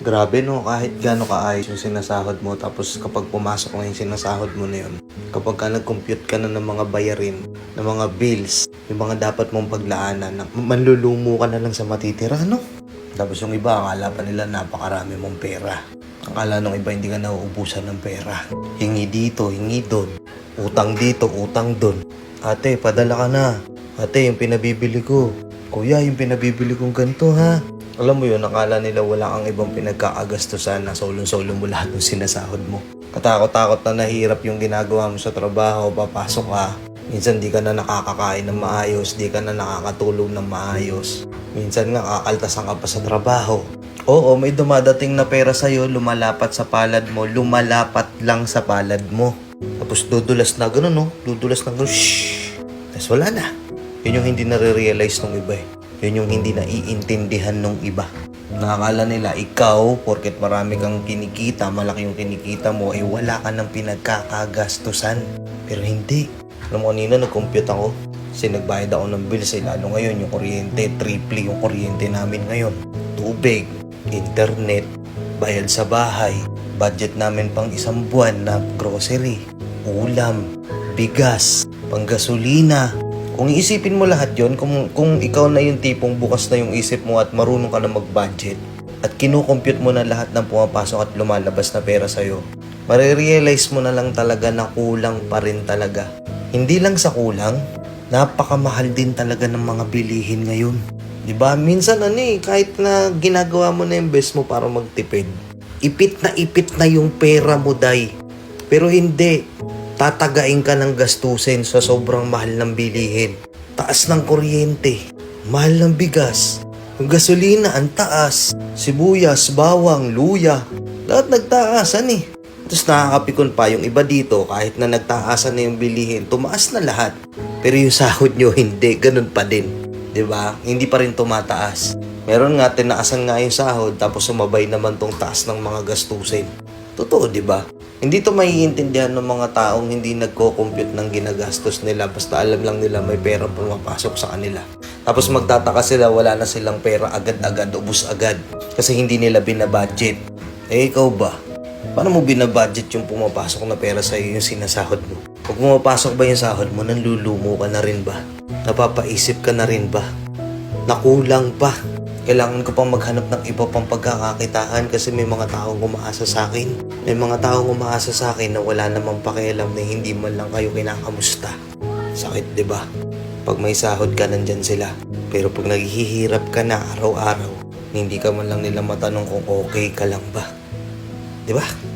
Grabe no, kahit gaano kaayos yung sinasahod mo, tapos kapag pumasok na yung sinasahod mo na yun, kapag ka nag-compute ka na ng mga bayarin, ng mga bills, yung mga dapat mong paglaanan, na- manlulumo ka na lang sa matitira, no? Tapos yung iba, akala pa nila napakarami mong pera. Akala nung iba hindi ka nauubusan ng pera. Hingi dito, hingi doon. Utang dito, utang doon. Ate, padala ka na. Ate, yung pinabibili ko. Kuya, yung pinabibili kong ganito ha. Alam mo yun, akala nila wala kang ibang pinagkakagastusan na solong-solo mo lahat ng sinasahod mo. Katakot-takot na nahirap yung ginagawa mo sa trabaho, papasok ka. Minsan di ka na nakakakain ng maayos, di ka na nakakatulog ng maayos. Minsan nga kakaltasan ka pa sa trabaho. Oo, may dumadating na pera sa'yo, lumalapat sa palad mo, lumalapat lang sa palad mo. Tapos dudulas na gano'n, no? Dudulas na gano'n, shhh. Tapos wala na. Yun yung hindi nare-realize ng iba eh. Yun yung hindi naiintindihan ng iba. Nakakala nila, ikaw, porket marami kang kinikita, malaki yung kinikita mo, eh wala ka ng pinagkakagastusan. Pero hindi. Alam mo kanina, nag-compute ako. Kasi nagbayad ako ng bills eh, lalo ngayon yung kuryente, triple yung kuryente namin ngayon. Tubig, internet, bayad sa bahay, budget namin pang isang buwan na grocery, ulam, bigas, panggasolina. Kung iisipin mo lahat yon, kung, kung ikaw na yung tipong bukas na yung isip mo at marunong ka na mag-budget, at kinukompute mo na lahat ng pumapasok at lumalabas na pera sa'yo, marirealize mo na lang talaga na kulang pa rin talaga. Hindi lang sa kulang, napakamahal din talaga ng mga bilihin ngayon. 'Di ba? Minsan ano eh, kahit na ginagawa mo na yung best mo para magtipid, ipit na ipit na yung pera mo, day. Pero hindi, tatagain ka ng gastusin sa sobrang mahal ng bilihin. Taas ng kuryente, mahal ng bigas, yung gasolina ang taas, sibuyas, bawang, luya, lahat nagtaasan eh. Tapos nakakapikon pa yung iba dito, kahit na nagtaasan na yung bilihin, tumaas na lahat. Pero yung sahod nyo, hindi, ganun pa din. 'Di ba? Hindi pa rin tumataas. Meron nga, tinaasan nga yung sahod, tapos sumabay naman tong taas ng mga gastusin. Totoo, di ba? Hindi to maiintindihan ng mga taong hindi nagko-compute ng ginagastos nila basta alam lang nila may pera pumapasok sa kanila. Tapos magtataka sila wala na silang pera agad-agad, ubus agad kasi hindi nila binabudget. Eh ikaw ba? Paano mo binabudget yung pumapasok na pera sa yung sinasahod mo? Pag pumapasok ba yung sahod mo, nanlulumo ka na rin ba? Napapaisip ka na rin ba? Nakulang pa. Kailangan ko pang maghanap ng iba pang pagkakakitaan kasi may mga taong umaasa sa akin. May mga taong umaasa sa akin na wala namang pakialam na hindi man lang kayo kinakamusta. Sakit, di ba? Pag may sahod ka, nandyan sila. Pero pag naghihirap ka na araw-araw, hindi ka man lang nila matanong kung okay ka lang ba. Di ba?